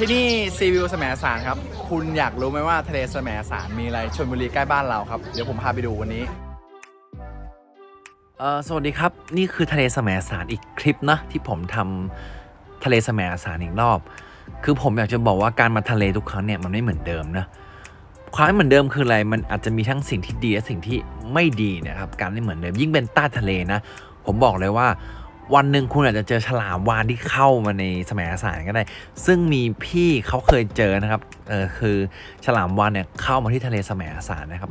ที่นี่ซีวิวแสมสารครับ คุณอยากรู้ไหมว่าทะเลแสมสารมีอะไรชลบุรีใกล้บ้านเราครับ เดี๋ยวผมพาไปดูวันนี้ เออสวัสดีครับ นี่คือทะเลแสมสารอีกคลิปนะ ที่ผมทำทะเลแสมสารอีกรอบ คือผมอยากจะบอกว่าการมาทะเลทุกครั้งเนี่ยมันไม่เหมือนเดิมนะ ความไม่เหมือนเดิมคืออะไร มันอาจจะมีทั้งสิ่งที่ดีและสิ่งที่ไม่ดีนะครับ การไม่เหมือนเดิม ยิ่งเป็นใต้ทะเลนะ ผมบอกเลยว่า วันหนึ่งคุณอาจจะเจอฉลามวานที่เข้ามาในแสมสารก็ได้ ซึ่งมีพี่เขาเคยเจอนะครับ เออคือฉลามวานเนี่ยเข้ามาที่ทะเลแสมสารนะครับ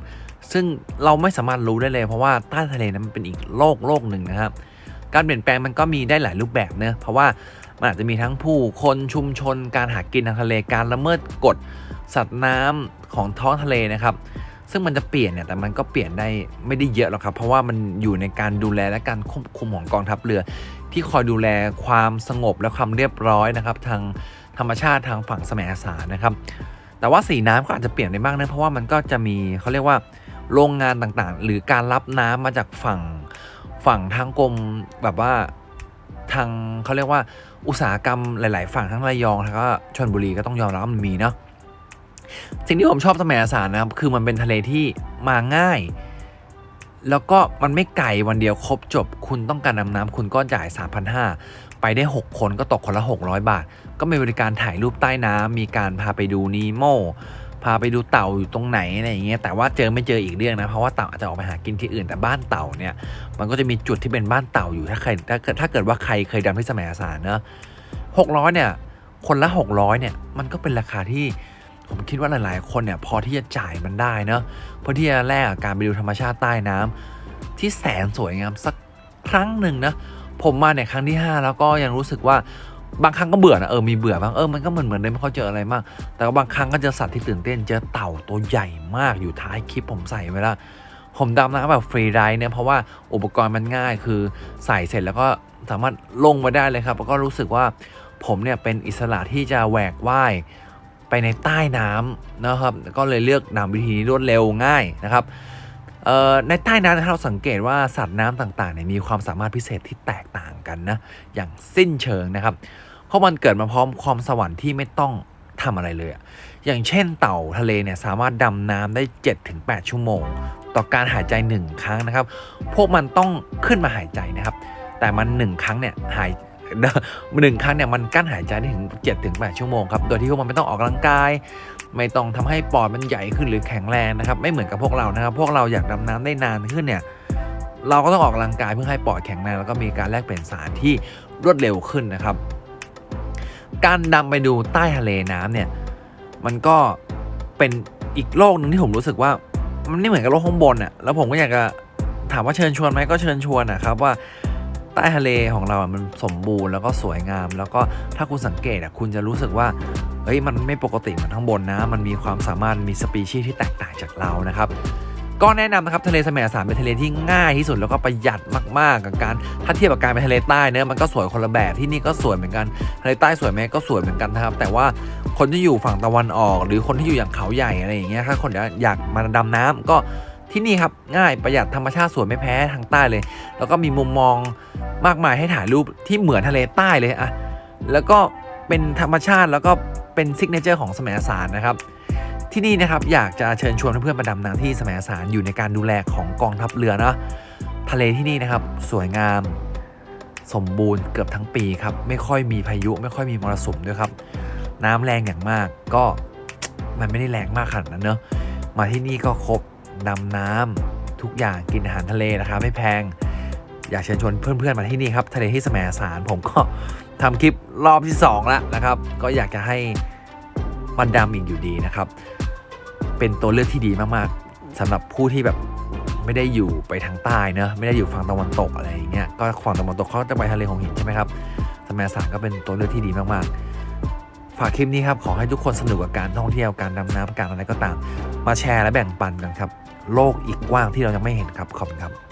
ซึ่งเราไม่สามารถรู้ได้เลย เพราะว่าใต้ทะเลนั้นมันเป็นอีกโลกโลกหนึ่งนะครับ การเปลี่ยนแปลงมันก็มีได้หลายรูปแบบเนะเพราะว่ามันอาจจะมีทั้งผู้คนชุมชน การหากินทางทะเล การละเมิดกฎสัตว์น้ำของท้องทะเลนะครับ ซึ่งมันจะเปลี่ยนเนี่ยแต่มันก็เปลี่ยนได้ไม่ได้เยอะหรอกครับ เพราะว่ามันอยู่ในการดูแลและการควบคุมของกองทัพเรือ ที่คอยดูแลความสงบและความเรียบร้อยนะครับ ทางธรรมชาติทางฝั่งแสมสารนะครับ แต่ว่าสีน้ำก็อาจจะเปลี่ยนไปบ้างนะเพราะว่ามันก็จะมีเขาเรียกว่าโรงงานต่างๆ หรือการรับน้ำมาจากฝั่งฝั่งทางกรมแบบว่าทางเขาเรียกว่าอุตสาหกรรมหลาย ๆ ฝั่งทั้งระยองแล้วก็ชลบุรีก็ต้องยอมรับมันมีเนาะ สิ่งที่ผมชอบสมัยสารนะครับคือมันเป็นทะเลที่มาง่าย แล้วก็มันไม่ไกลวันเดียวครบจบ คุณต้องการนำน้ำคุณก็จ่าย3,500ไปได้ 6 คนก็ตกคนละ 600 บาท ก็มีบริการถ่ายรูปใต้น้ำมีการพาไปดูนีโมพาไปดูเต่าอยู่ตรงไหนอะไรอย่างเงี้ยแต่ว่าเจอไม่เจออีกเรื่องนะเพราะว่าเต่าอาจจะออกไปหากินที่อื่นแต่บ้านเต่าเนี่ย มันก็จะมีจุดที่เป็นบ้านเต่าอยู่ถ้าใครถ้าเกิดถ้าเกิดว่าใครเคยดำที่สมัยอาสารเนอะหกร้อยเนี่ยคนละ600เนี่ยมันก็เป็นราคาที่ ผมคิดว่าหลาย ๆ คนเนี่ยพอที่จะจ่ายมันได้เนอะเพราะที่จะแลกกับการไปดูธรรมชาติใต้น้ำที่แสนสวยงามสักครั้งหนึ่งนะผมมาเนี่ยครั้งที่ 5 แล้วก็ยังรู้สึกว่าบางครั้งก็เบื่อนะเออมีเบื่อบ้างเออมันก็เหมือนเหมือนเดิมไม่ค่อยเจออะไรมาก แต่บางครั้งก็เจอสัตว์ที่ตื่นเต้นเจอเต่าตัวใหญ่มากอยู่ท้ายคลิปผมใส่ไว้ล้วผมดำน้ำแบบฟรีไดเนี่ยเพราะว่าอุปกรณ์มันง่ายคือใส่เสร็จแล้วก็สามารถลงมาได้เลยครับแล้วก็รู้สึกว่าผมเนี่ยเป็นอิสระที่จะแหวกว่าย ไปในใต้น้ำนะครับ ก็เลยเลือกนำวิธีนี้รวดเร็วง่ายนะครับในใต้น้ำนะครับเราสังเกตว่าสัตว์น้ำต่างๆเนี่ยมีความสามารถพิเศษที่แตกต่างกันนะอย่างสิ้นเชิงนะครับ เพราะมันเกิดมาพร้อมความสวรรค์ที่ไม่ต้องทำอะไรเลยออย่างเช่นเต่าทะเลเนี่ยสามารถดำน้ำได้ 7-8 ชั่วโมง ต่อการหายใจ 1 ครั้งนะครับ พวกมันต้องขึ้นมาหายใจนะครับ แต่มัน 1 ครั้งเนี่ยหาย หนึ่งครั้งเนี่ยมันกั้นหายใจได้ถึง7ถึง8ชั่วโมงครับ โดยที่พวกมันไม่ต้องออกกำลังกาย ไม่ต้องทำให้ปอดมันใหญ่ขึ้นหรือแข็งแรงนะครับ ไม่เหมือนกับพวกเรานะครับ พวกเราอยากดำน้ำได้นานขึ้นเนี่ย เราก็ต้องออกกำลังกายเพื่อให้ปอดแข็งแรงแล้วก็มีการแลกเปลี่ยนสารที่รวดเร็วขึ้นนะครับ การดำไปดูใต้ทะเลน้ำเนี่ย มันก็เป็นอีกโลกหนึ่งที่ผมรู้สึกว่า มันไม่เหมือนกับโลกข้างบนอะ แล้วผมก็อยากจะถามว่าเชิญชวนไหมก็เชิญชวนนะครับว่า ใต้ทะเลของเราอะมันสมบูรณ์แล้วก็สวยงาม แล้วก็ถ้าคุณสังเกตอะคุณจะรู้สึกว่าเฮ้ยมันไม่ปกติเหมือนข้างบนนะ มันมีความสามารถมีสปีชีส์ที่แตกต่างจากเรานะครับก็แนะนำนะครับทะเลแสมสารเป็นทะเลที่ง่ายที่สุดแล้วก็ประหยัดมากๆกับการถ้าเทียบกับการไปทะเลใต้เนอะมันก็สวยคนละแบบที่นี่ก็สวยเหมือนกันทะเลใต้สวยไหมก็สวยเหมือนกันนะครับ แต่ว่าคนที่อยู่ฝั่งตะวันออก หรือคนที่อยู่อย่างเขาใหญ่อะไรอย่างเงี้ยถ้าคนอยากมาดำน้ำก็ ที่นี่ครับง่ายประหยัดธรรมชาติสวยไม่แพ้ทางใต้เลย แล้วก็มีมุมมองมากมายให้ถ่ายรูปที่เหมือนทะเลใต้เลยอะแล้วก็เป็นธรรมชาติแล้วก็เป็นซิกเนเจอร์ของสมัยสารนะครับที่นี่นะครับอยากจะเชิญชวนเพื่อนๆมาดำน้ำที่สมัยสารอยู่ในการดูแลของกองทัพเรือเนาะทะเลที่นี่นะครับสวยงาม สมบูรณ์เกือบทั้งปีครับไม่ค่อยมีพายุไม่ค่อยมีมรสุมด้วยครับ น้ำแรงอย่างมากก็มันไม่ได้แรงมากขนาดนั้นเนอะมาที่นี่ก็ครบ ดำน้ำทุกอย่างกินอาหารทะเลนะครับไม่แพง อยากเชิญชวนเพื่อนๆมาที่นี่ครับทะเลที่สมสารผมก็ทำคลิปรอบที่สองแล้วนะครับ ก็อยากจะให้มันดำอีกอยู่ดีนะครับ เป็นตัวเลือกที่ดีมากๆสำหรับผู้ที่แบบไม่ได้อยู่ไปทางใต้เนอะไม่ได้อยู่ฝั่งตะวันตกอะไรอย่างเงี้ยก็ฝั่งตะวันตกเขาจะไปทะเลของหินใช่ไหมครับสมัยสารก็เป็นตัวเลือกที่ดีมากๆ ฝากคลิปนี้ครับขอให้ทุกคนสนุกกับการท่องเที่ยวการดำน้ำการอะไรก็ตาม มาแชร์และแบ่งปันกันครับ โลกอีกกว้างที่เรายังไม่เห็นครับขอบคุณครับ